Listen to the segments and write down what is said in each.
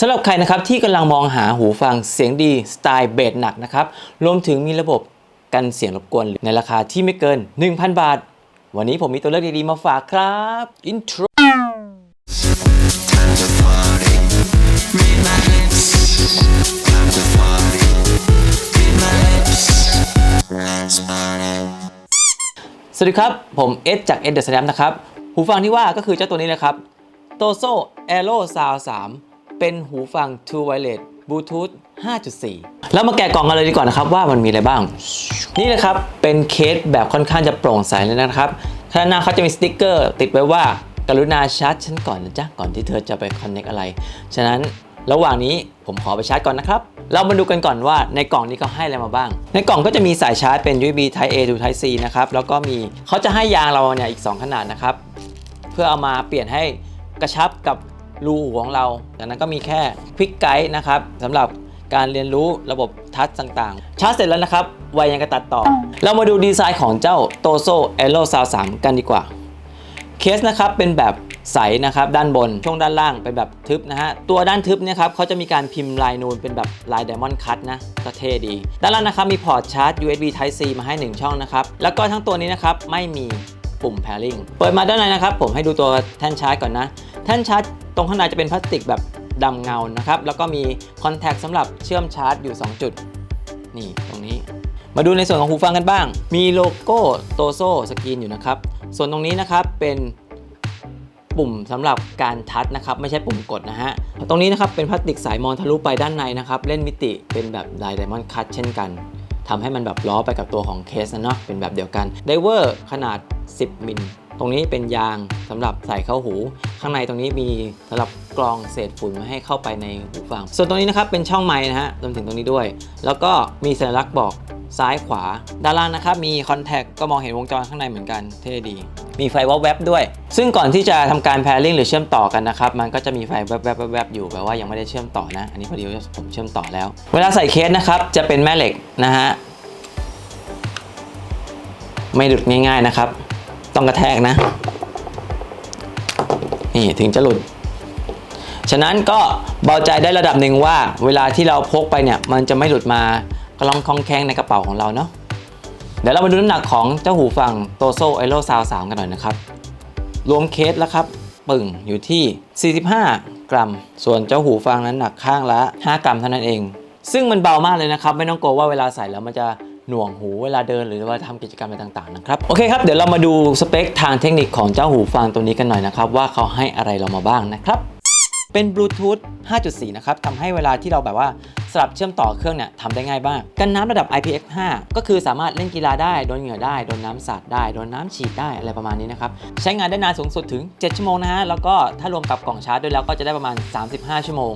สำหรับใครนะครับที่กำลังมองหาหูฟังเสียงดีสไตล์เบสหนักนะครับรวมถึงมีระบบกันเสียงรบกวนในราคาที่ไม่เกิน 1,000 บาท วันนี้ผมมีตัวเลือกดีๆมาฝากครับอินโทรสวัสดีครับ ผมเอสจาก e d The Snap นะครับ หูฟังที่ว่าก็คือเจ้าตัวนี้เลยครับ t o s o Aero Sound 3 เป็นหูฟัง True Wireless Bluetooth 5.4 แล้วมาแกะกล่องกันเลยดีกว่านะครับว่ามันมีอะไรบ้าง นี่เลยครับเป็นเคสแบบค่อนข้างจะโปร่งใสเลยนะครับข้างหน้าเขาจะมีสติ๊กเกอร์ติดไว้ว่า กรุณาชาร์จฉันก่อนนะจ๊ะก่อนที่เธอจะไปคอนเน c t อะไร ฉะนั้นระหว่างนี้ผมขอไปชาร์จก่อนนะครับ เรามาดูกันก่อนว่าในกล่องนี้เขาให้อะไรมาบ้าง ในกล่องก็จะมีสายชาร์จเป็น USB Type A to Type C นะครับ แล้วก็มีเขาจะให้ยางเราเนี่ยอีก 2 ขนาดนะครับ เพื่อเอามาเปลี่ยนให้กระชับกับ รูหูของเราจากนั้นก็มีแค่ควิกไกด์นะครับสำหรับการเรียนรู้ระบบทัชต่างๆ ชาร์จเสร็จแล้วนะครับ ไวยังกระตัดต่อ เรามาดูดีไซน์ของเจ้า t o s o Aero Sound 3กันดีกว่า เคสนะครับเป็นแบบใสนะครับด้านบนช่วงด้านล่างเป็นแบบทึบนะฮะตัวด้านทึบเนี่ยครับเขาจะมีการพิมพ์ลายนูนเป็นแบบลายไดมอนด์คัตนะก็เท่ดี ด้านล่างนะครับมีพอร์ตชาร์จ USB Type C มาให้ 1 ช่องนะครับ แล้วก็ทั้งตัวนี้นะครับไม่มีปุ่ม pairing เปิดมาด้านในนะครับ ผมให้ดูตัวแท่นชาร์จก่อนนะ แท่นชาร์จ ตรงข้างในจะเป็นพลาสติกแบบดำเงานะครับ แล้วก็มีคอนแทคสำหรับเชื่อมชาร์จอยู่ 2 จุด นี่ตรงนี้ มาดูในส่วนของหูฟังกันบ้าง มีโลโก้โตโซสกรีนอยู่นะครับ ส่วนตรงนี้นะครับเป็นปุ่มสำหรับการทัชนะครับ ไม่ใช่ปุ่มกดนะฮะ ตรงนี้นะครับเป็นพลาสติกสายมอนทะลุไปด้านในนะครับ เล่นมิติเป็นแบบไดไดมอนด์คัตเช่นกันทำให้มันแบบล้อไปกับตัวของเคสนะเนาะเป็นแบบเดียวกันไดเวอร์ขนาด 10 มิล ตรงนี้เป็นยางสำหรับใส่เข้าหู ข้างในตรงนี้มีสำหรับกรองเศษฝุ่นไม่ให้เข้าไปในหูฟัง ส่วนตรงนี้นะครับเป็นช่องไม้นะฮะรวมถึงตรงนี้ด้วย แล้วก็มีสัญลักษณ์บอกซ้ายขวา ด้านล่างนะครับมีคอนแทคก็มองเห็นวงจรข้างในเหมือนกันเท่ดี มีไฟวับแวบด้วย ซึ่งก่อนที่จะทำการ pairing หรือเชื่อมต่อกันนะครับ มันก็จะมีไฟแวบๆแวบๆอยู่แปลว่ายังไม่ได้เชื่อมต่อนะ อันนี้พอดีผมเชื่อมต่อแล้ว เวลาใส่เคสนะครับจะเป็นแม่เหล็กนะฮะไม่หลุดง่าย ๆนะครับ ต้องกระแทกนะ นี่ถึงจะหลุด ฉะนั้นก็เบาใจได้ระดับหนึ่งว่า เวลาที่เราพกไปเนี่ย มันจะไม่หลุดมากระล่องคองแข้งในกระเป๋าของเราเนาะ เดี๋ยวเรามาดูน้ำหนักของเจ้าหูฟัง t o s o Aero Sound 3กันหน่อยนะครับ รวมเคสแล้วครับปึ่งอยู่ที่ 45 กรัม ส่วนเจ้าหูฟังนั้นหนักข้างละ 5 กรัมเท่านั้นเอง ซึ่งมันเบามากเลยนะครับ ไม่ต้องกลัวว่าเวลาใส่แล้วมันจะ หน่วงหูเวลาเดินหรือว่าทำกิจกรรมอะไรต่างๆนะครับโอเคครับเดี๋ยวเรามาดูสเปคทางเทคนิคของเจ้าหูฟังตัวนี้กันหน่อยนะครับว่าเขาให้อะไรเรามาบ้างนะครับเป็นบลูทูธ 5.4 นะครับ ทำให้เวลาที่เราแบบว่าสลับเชื่อมต่อเครื่องเนี่ยทำได้ง่ายมาก กันน้ำระดับ IPX5 ก็คือสามารถเล่นกีฬาได้ โดนเหงื่อได้ โดนน้ำสาดได้ โดนน้ำฉีดได้ อะไรประมาณนี้นะครับ ใช้งานได้นานสูงสุดถึง 7 ชั่วโมงนะฮะ แล้วก็ถ้ารวมกับกล่องชาร์จด้วยแล้วก็จะได้ประมาณ 35 ชั่วโมง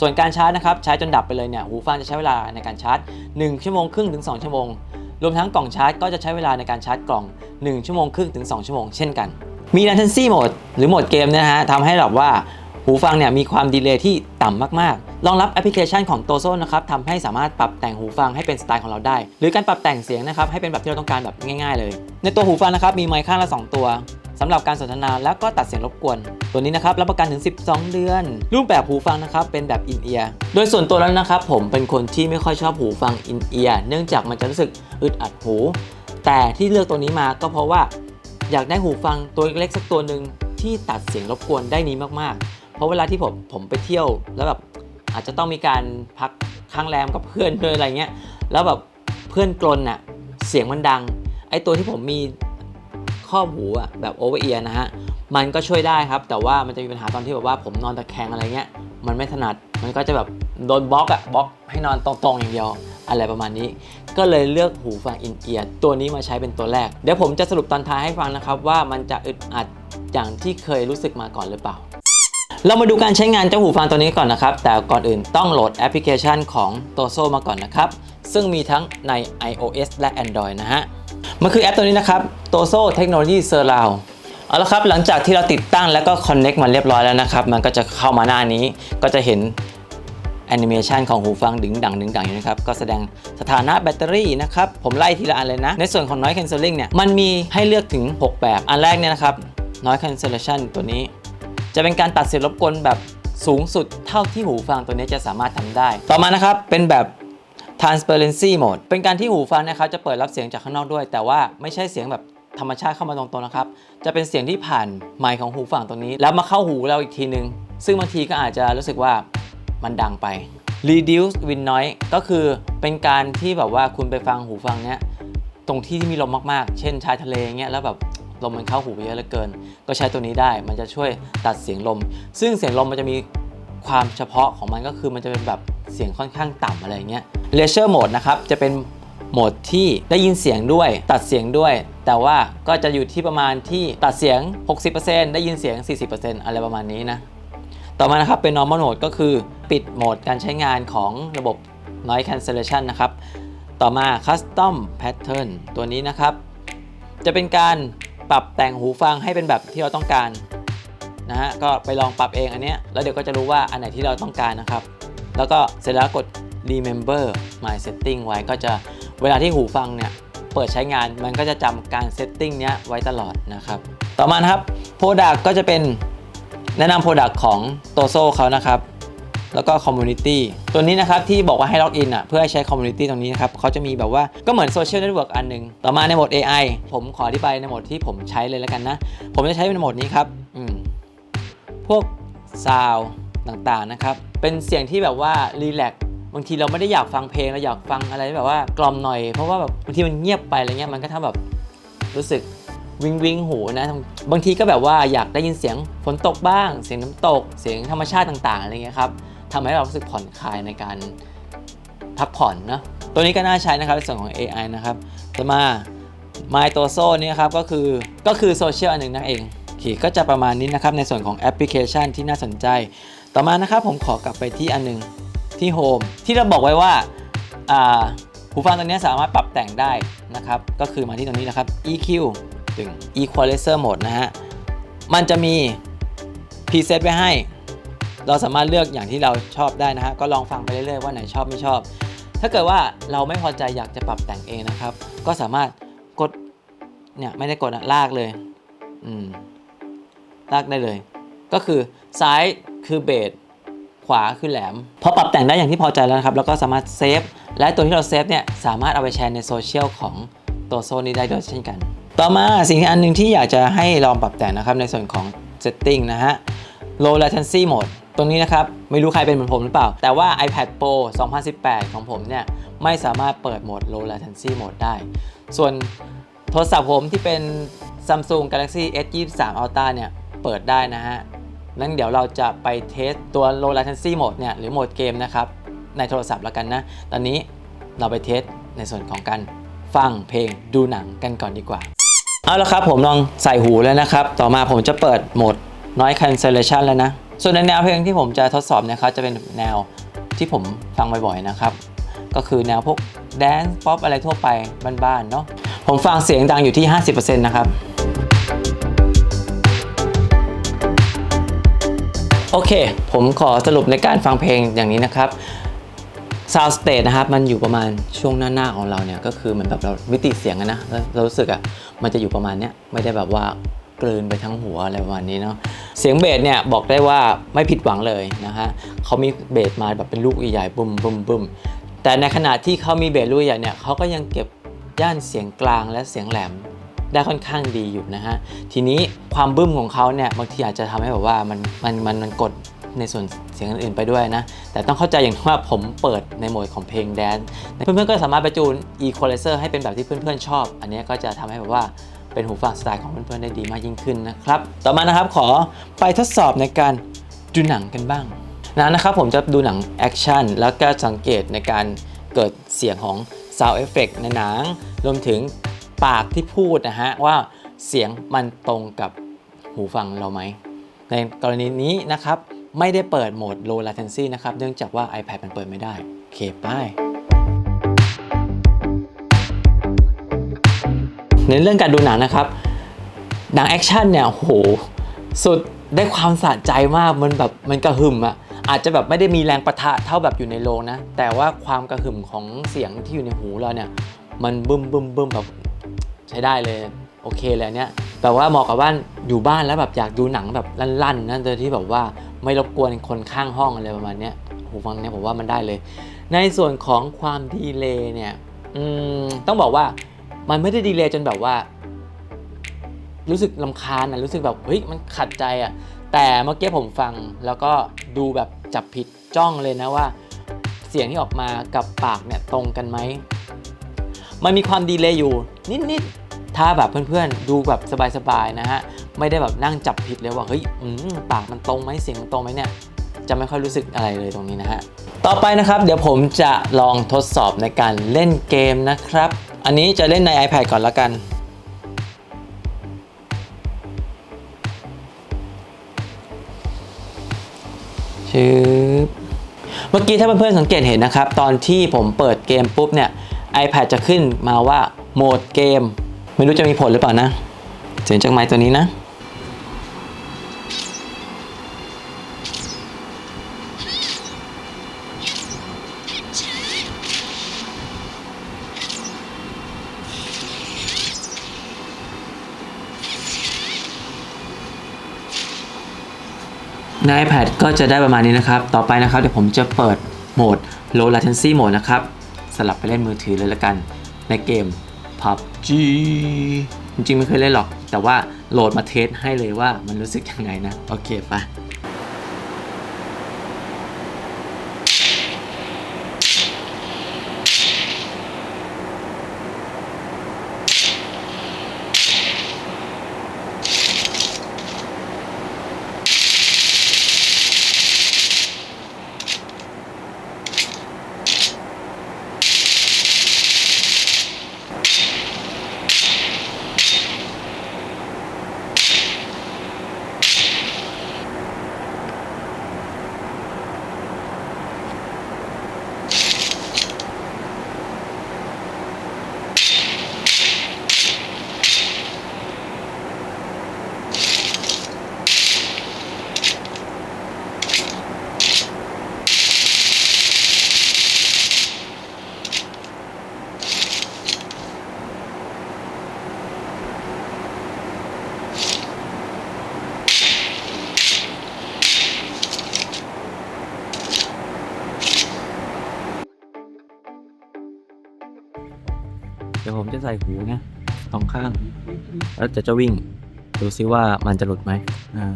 ส่วนการชาร์จนะครับใช้จนดับไปเลยเนี่ยหูฟังจะใช้เวลาในการชาร์จ 1 ชั่วโมงครึ่งถึง 2 ชั่วโมง รวมทั้งกล่องชาร์จก็จะใช้เวลาในการชาร์จกล่อง 1 ชั่วโมงครึ่งถึง 2 ชั่วโมงเช่นกัน มี latency mode หรือโหมดเกมนะฮะทำให้แบบว่าหูฟังเนี่ยมีความดีเลย์ที่ต่ำมากๆ รองรับแอปพลิเคชันของ t o z o นะครับทำให้สามารถปรับแต่งหูฟังให้เป็นสไตล์ของเราได้ หรือการปรับแต่งเสียงนะครับให้เป็นแบบที่เราต้องการแบบง่าย ๆ เลย ในตัวหูฟังนะครับมีไมค์ข้างละ 2 ตัว สำหรับการสนทนาแล้วก็ตัดเสียงรบกวน ตัวนี้นะครับรับประกันถึง 12 เดือน รูปแบบหูฟังนะครับเป็นแบบอินเอียร์โดยส่วนตัวแล้วนะครับ ผมเป็นคนที่ไม่ค่อยชอบหูฟังอินเอียร์เนื่องจากมันจะรู้สึกอึดอัดหู แต่ที่เลือกตัวนี้มาก็เพราะว่า อยากได้หูฟังตัวเล็กๆสักตัวหนึ่งที่ตัดเสียงรบกวนได้นี้มากๆ เพราะเวลาที่ผมผมไปเที่ยว แล้วแบบอาจจะต้องมีการพักค้างแรมกับเพื่อนด้วยอะไรเงี้ยแล้วแบบเพื่อนกลนอะ่ะเสียงมันดังไอตัวที่ผมมี ครอบหูอะแบบโอเวอร์เอียนะฮะ มันก็ช่วยได้ครับ แต่ว่ามันจะมีปัญหาตอนที่แบบว่าผมนอนตะแคงอะไรเงี้ย มันไม่ถนัด มันก็จะแบบโดนบล็อกอะบล็อกให้นอนตรงๆอย่างเดียวอะไรประมาณนี้ ก็เลยเลือกหูฟังอินเอียร์ตัวนี้มาใช้เป็นตัวแรก เดี๋ยวผมจะสรุปตอนท้ายให้ฟังนะครับว่ามันจะอึดอัดอย่างที่เคยรู้สึกมาก่อนหรือเปล่า เรามาดูการใช้งานเจ้าหูฟังตัวนี้ก่อนนะครับ แต่ก่อนอื่นต้องโหลดแอปพลิเคชันของ t o s o มาก่อนนะครับ ซึ่งมีทั้งใน iOS และ Android นะฮะ มันคือแอปตัวนี้นะครับ t o s o Technology Surround เอาละครับหลังจากที่เราติดตั้งแล้วก็ Connect มันเรียบร้อยแล้วนะครับ มันก็จะเข้ามาหน้านี้ก็จะเห็นแอนิเมชันของหูฟังดึงดังดึงดังอยู่นะครับ ก็แสดงสถานะแบตเตอรี่นะครับ ผมไล่ทีละอันเลยนะ ในส่วนของ Noise Cancelling เนี่ย มันมีให้เลือกถึง 6 แบบ อันแรกเนี่ยนะครับ Noise Cancellation ตัวนี้ จะเป็นการตัดเสียงรบกวนแบบสูงสุดเท่าที่หูฟังตัวนี้จะสามารถทำได้ ต่อมานะครับเป็นแบบ transparency mode เป็นการที่หูฟังนะครับจะเปิดรับเสียงจากข้างนอกด้วย แต่ว่าไม่ใช่เสียงแบบธรรมชาติเข้ามาตรงๆนะครับ จะเป็นเสียงที่ผ่านไมค์ของหูฝั่งตรงนี้ แล้วมาเข้าหูเราอีกทีนึง ซึ่งบางทีก็อาจจะรู้สึกว่ามันดังไป reduce win noise ก็คือเป็นการที่แบบว่าคุณไปฟังหูฟังเนี้ยตรงที่ที่มีลมมากๆ เช่นชายทะเลเงี้ยแล้วแบบลมมันเข้าหูเยอะเหลือเกิน ก็ใช้ตัวนี้ได้ มันจะช่วยตัดเสียงลม ซึ่งเสียงลมมันจะมีความเฉพาะของมันก็คือมันจะเป็นแบบเสียงค่อนข้างต่ำอะไรเงี้ย Leisure Mode นะครับจะเป็นโหมดที่ได้ยินเสียงด้วยตัดเสียงด้วย แต่ว่าก็จะอยู่ที่ประมาณที่ตัดเสียง 60%ได้ยินเสียง 40%อะไรประมาณนี้นะ ต่อมานะครับเป็น normal mode ก็คือปิดโหมดการใช้งานของระบบ noise cancellation นะครับ ต่อมา custom pattern ตัวนี้นะครับ จะเป็นการปรับแต่งหูฟังให้เป็นแบบที่เราต้องการนะฮะก็ไปลองปรับเองอันเนี้ยแล้วเดี๋ยวก็จะรู้ว่าอันไหนที่เราต้องการนะครับ แล้วก็เสร็จแล้วกด remember my setting ไว้ก็จะเวลาที่หูฟังเนี่ยเปิดใช้งานมันก็จะจำการ setting เนี้ยไว้ตลอดนะครับ ต่อมาครับ product ก็จะเป็นแนะนำ Product ของโตโซเขานะครับ แล้วก็ Community ตัวนี้นะครับที่บอกว่าให้ล็อกอินอะเพื่อให้ใช้ Community ตรงนี้นะครับเขาจะมีแบบว่าก็เหมือน Social Network อันหนึ่งต่อมาในโหมด AI ผมขออธิบายในโหมดที่ผมใช้เลยแล้วกันนะ ผมจะใช้ในโหมดนี้ครับอืมพวกซาวต่างๆนะครับ เป็นเสียงที่แบบว่ารีแลกางทีเราไม่ได้อยากฟังเพลงเราอยากฟังอะไรแบบว่ากล่อมหน่อย เพราะว่าแบบบางทีมันเงียบไปอะไรเงี้ยมันก็ทำแบบรู้สึกวิงวิงหูนะ บางทีก็แบบว่าอยากได้ยินเสียงฝนตกบ้าง เสียงน้ำตก เสียงธรรมชาติต่างๆอะไรเงี้ยครับทำให้เรารู้สึกผ่อนคลายในการพักผ่อนนะตัวนี้ก็น่าใช้นะครับในส่วนของ AI นะครับต่อมา My t o s o นี่ครับก็คือก็คือโซเชียลอันหนึ่งนั่นเองโอเคก็จะประมาณนี้นะครับในส่วนของแอปพลิเคชันที่น่าสนใจ ต่อมานะครับผมขอกลับไปที่อันหนึง ที่ Home ที่เราบอกไว้ว่าหูฟังตัวนี้สามารถปรับแต่งได้นะครับ ก็คือมาที่ตรงนี้นะครับ EQ ถึง Equalizer Mode นะฮะ มันจะมีพ r เซตไว้ให้ เราสามารถเลือกอย่างที่เราชอบได้นะฮะ ก็ลองฟังไปเรื่อยๆว่าไหนชอบไม่ชอบ ถ้าเกิดว่าเราไม่พอใจอยากจะปรับแต่งเองนะครับ ก็สามารถกด เนี่ยไม่ได้กดอะลากเลย อืม ลากได้เลย ก็คือซ้ายคือเบส ขวาคือแหลม พอปรับแต่งได้อย่างที่พอใจแล้วนะครับ แล้วก็สามารถเซฟ และตัวที่เราเซฟเนี่ยสามารถเอาไปแชร์ในโซเชียลของตัวโซนนี้ได้ด้วยเช่นกัน ต่อมาสิ่งอันหนึ่งที่อยากจะให้ลองปรับแต่งนะครับในส่วนของ setting นะฮะ low latency mode ตรงนี้นะครับ ไม่รู้ใครเป็นเหมือนผมหรือเปล่า แต่ว่า iPad Pro 2018 ของผมเนี่ย ไม่สามารถเปิดโหมด low latency mode ได้ ส่วนโทรศัพท์ผมที่เป็น Samsung Galaxy S23 Ultra เนี่ย เปิดได้นะฮะ นั้นเดี๋ยวเราจะไปเทสตัว low latency mode เนี่ยหรือโหมดเกมนะครับในโทรศัพท์แล้วกันนะ ตอนนี้เราไปเทสในส่วนของการฟังเพลงดูหนังกันก่อนดีกว่า เอาละครับผมลองใส่หูแล้วนะครับ ต่อมาผมจะเปิดโหมด noise cancellation แล้วนะ ส่วนในแนวเพลงที่ผมจะทดสอบนะครับจะเป็นแนวที่ผมฟังบ่อยๆนะครับ ก็คือแนวพวก dance pop อะไรทั่วไปบ้านๆเนาะผมฟังเสียงดังอยู่ที่ 50%นะครับ โอเค ผมขอสรุปในการฟังเพลงอย่างนี้นะครับ Sound State นะครับมันอยู่ประมาณช่วงหน้าๆของเราเนี่ยก็คือเหมือนแบบเรามิติเสียงนะแล้วเรารู้สึกอะมันจะอยู่ประมาณเนี้ยไม่ได้แบบว่ากลืนไปทั้งหัวอะไรประมาณนี้เนาะเสียงเบสเนี่ยบอกได้ว่าไม่ผิดหวังเลยนะฮะเขามีเบสมาแบบเป็นลูกใหญ่ๆบุ้มบุ้มบุ้มแต่ในขณะที่เขามีเบสลูกใหญ่เนี่ยเขาก็ยังเก็บย่านเสียงกลางและเสียงแหลม ได้ค่อนข้างดีอยู่นะฮะ ทีนี้ความบึ้มของเขาเนี่ยบางทีอาจจะทำให้แบบว่ามันมันมันมันกดในส่วนเสียงอื่นๆไปด้วยนะ แต่ต้องเข้าใจอย่างที่ว่าผมเปิดในโหมดของเพลงแดนซ์เพื่อนๆก็สามารถไปจูน equalizer ให้เป็นแบบที่เพื่อนๆชอบ อันนี้ก็จะทำให้แบบว่าเป็นหูฟังสไตล์ของเพื่อนๆได้ดีมากยิ่งขึ้นนะครับ ต่อมานะครับขอไปทดสอบในการดูหนังกันบ้างนะนะครับผมจะดูหนังแอคชั่นแล้วก็สังเกตในการเกิดเสียงของ sound effect ในหนัง รวมถึง ปากที่พูดนะฮะว่าเสียงมันตรงกับหูฟังเราไหม ในกรณีนี้นะครับไม่ได้เปิดโหมด low latency นะครับ เนื่องจากว่า iPad มันเปิดไม่ได้ โอเคไปในเรื่องการดูหนังนะครับ หนังแอคชั่นเนี่ยโห สุดได้ความสะใจมาก มันแบบมันกระหึ่มอะอาจจะแบบไม่ได้มีแรงประทะเท่าแบบอยู่ในโรงนะ แต่ว่าความกระหึ่มของเสียงที่อยู่ในหูเราเนี่ย มันบึ้มบึ้มบึ้มแบบ ใช้ได้เลยโอเคเลยอันเนี้ยแบบว่าเหมาะกับว่าอยู่บ้านแล้วแบบอยากดูหนังแบบลั่นๆนะโดยที่แบบว่าไม่รบกวนคนข้างห้องอะไรประมาณเนี้ยหูฟังเนี้ยผมว่ามันได้เลย ในส่วนของความดีเลย์เนี่ยต้องบอกว่ามันไม่ได้ดีเลย์จนแบบว่า รู้สึกลำคาญนะรู้สึกแบบเฮ้ยมันขัดใจอะแต่เมื่อกี้ผมฟังแล้วก็ดูแบบจับผิดจ้องเลยนะว่า เสียงที่ออกมากับปากเนี่ยตรงกันไหม มันมีความดีเลย์อยู่ นิดๆ ถ้าแบบเพื่อนๆ ดูแบบสบายๆ นะฮะ ไม่ได้แบบนั่งจับผิดเลยว่า เฮ้ยอืมปากมันตรงไหมเสียงมันตรงไหมเนี่ย จะไม่ค่อยรู้สึกอะไรเลยตรงนี้นะฮะ ต่อไปนะครับเดี๋ยวผมจะลองทดสอบในการเล่นเกมนะครับ อันนี้จะเล่นใน iPad ก่อนละกันชืบเมื่อกี้ถ้าเพื่อนๆสังเกตเห็นนะครับ ตอนที่ผมเปิดเกมปุ๊บเนี่ย iPad จะขึ้นมาว่าโหมดเกม ไม่รู้จะมีผลหรือเปล่านะเสียงจากไมค์ตัวนี้นะ ใน iPad ก็จะได้ประมาณนี้นะครับ ต่อไปนะครับ เดี๋ยวผมจะเปิดโหมด low latency mode นะครับ สลับไปเล่นมือถือเลยละกัน ในเกม PUBG จริงๆไม่เคยเล่นหรอก แต่ว่าโหลดมาเทสให้เลยว่ามันรู้สึกยังไงนะ โอเคไปะ ใส่หูนะสองข้าง แล้วจะจะวิ่ง ดูซิว่ามันจะหลุดไหมอ่า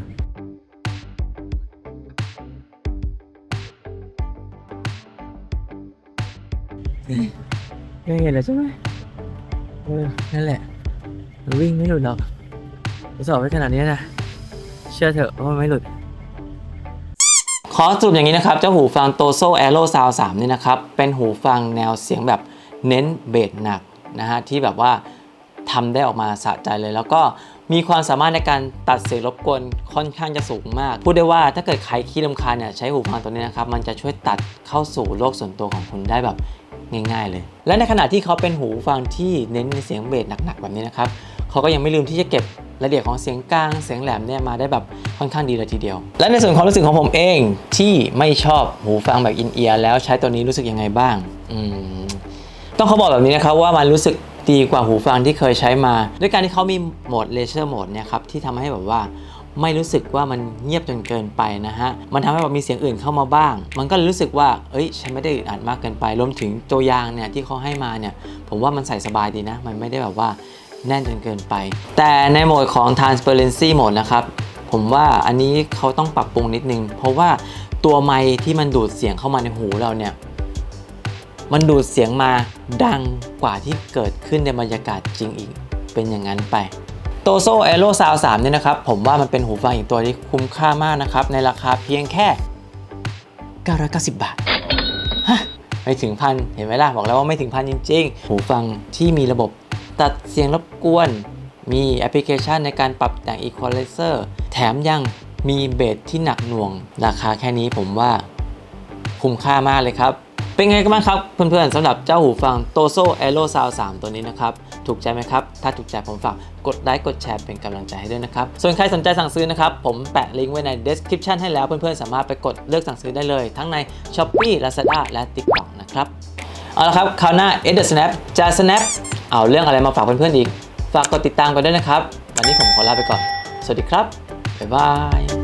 ไม่เห็นแล้วใช่ไหมเออนั่นแหละมันวิ่งไม่หลุดหรอกทดสอบไว้ขนาดนี้นะ เชื่อเถอะว่ามันไม่หลุดขอสรุปอย่างนี้นะครับ เจ้าหูฟัง Toso Aero Sound 3นี่นะครับ เป็นหูฟังแนวเสียงแบบเน้นเบสหนัก นะฮะที่แบบว่าทำได้ออกมาสะใจเลย แล้วก็มีความสามารถในการตัดเสียงรบกวนค่อนข้างจะสูงมาก พูดได้ว่าถ้าเกิดใครขี้รำคาญเนี่ยใช้หูฟังตัวนี้นะครับ มันจะช่วยตัดเข้าสู่โลกส่วนตัวของคุณได้แบบง่าย ๆ เลย และในขณะที่เขาเป็นหูฟังที่เน้นในเสียงเบสหนักๆแบบนี้นะครับเขาก็ยังไม่ลืมที่จะเก็บรายละเอียดของเสียงกลางเสียงแหลมเนี่ยมาได้แบบค่อนข้างดีเลยทีเดียว และในส่วนความรู้สึกของผมเองที่ไม่ชอบหูฟังแบบอินเอียร์แล้วใช้ตัวนี้รู้สึกยังไงบ้าง อืม ต้องเขาบอกแบบนี้นะครับว่ามันรู้สึกดีกว่าหูฟังที่เคยใช้มา ด้วยการที่เขามีโหมดเลเซอร์โหมดเนี่ยครับที่ทำให้แบบว่าไม่รู้สึกว่ามันเงียบจนเกินไปนะฮะ มันทำให้แบบมีเสียงอื่นเข้ามาบ้าง มันก็รู้สึกว่า เอ้ย ฉันไม่ได้อึดอัดมากเกินไป รวมถึงตัวยางเนี่ยที่เขาให้มาเนี่ย ผมว่ามันใส่สบายดีนะ มันไม่ได้แบบว่าแน่นจนเกินไป แต่ในโหมดของ transparency mode นะครับ ผมว่าอันนี้เขาต้องปรับปรุงนิดนึง เพราะว่าตัวไมค์ที่มันดูดเสียงเข้ามาในหูเราเนี่ย มันดูดเสียงมาดังกว่าที่เกิดขึ้นในบรรยากาศจริงอีก เป็นอย่างนั้นไปโตโซเอโ o ซาว3เนี่ยนะครับ ผมว่ามันเป็นหูฟังอีกตัวที่คุ้มค่ามากนะครับ ในราคาเพียงแค่ 990 บาท ฮะ ไม่ถึงพันเห็นไหมล่ะ บอกแล้วว่าไม่ถึงพันจริง ๆ หูฟังที่มีระบบตัดเสียงรบกวน มีแอปพลิเคชันในการปรับแต่ง Equalizer แถมยังมีเบสที่หนักหน่วง ราคาแค่นี้ผมว่าคุ้มค่ามากเลยครับ เป็นไงกันบ้างครับ เพื่อนๆสำหรับเจ้าหูฟัง Toso Aero Sound 3ตัวนี้นะครับ ถูกใจไหมครับ ถ้าถูกใจผมฝากกดไลค์กดแชร์เป็นกำลังใจให้ด้วยนะครับ ส่วนใครสนใจสั่งซื้อนะครับ ผมแปะลิงก์ไว้ใน description ให้แล้ว เพื่อนๆ สามารถไปกดเลือกสั่งซื้อได้เลย ทั้งใน Shopee Lazada และ TikTok นะครับ เอาละครับคราวหน้า e d the Snap จะ Snap เอาเรื่องอะไรมาฝากเพื่อนๆอีก ฝากกดติดตามกันด้วยนะครับ วันนี้ผมขอลาไปก่อน สวัสดีครับบ๊ายบาย